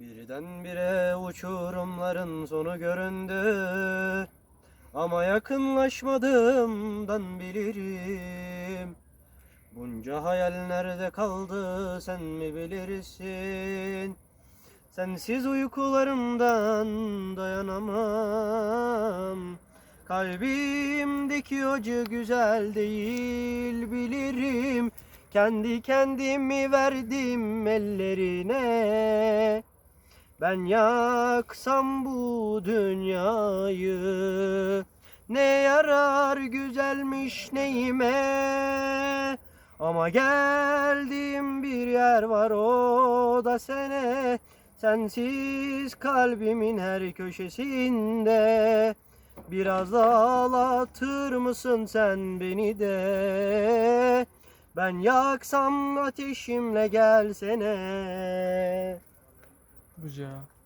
Birdenbire uçurumların sonu göründü. Ama yakınlaşmadığımdan bilirim. Bunca hayal nerede kaldı sen mi bilirsin? Sensiz uykularımdan dayanamam. Kalbimdeki acı güzel değil bilirim. Kendi kendimi verdim ellerine Ben yaksam bu dünyayı Ne yarar güzelmiş neyime? Ama geldiğim bir yer var o da sene Sensiz kalbimin her köşesinde. Biraz ağlatır mısın sen beni de? Ben yaksam ateşimle gelsene Buca.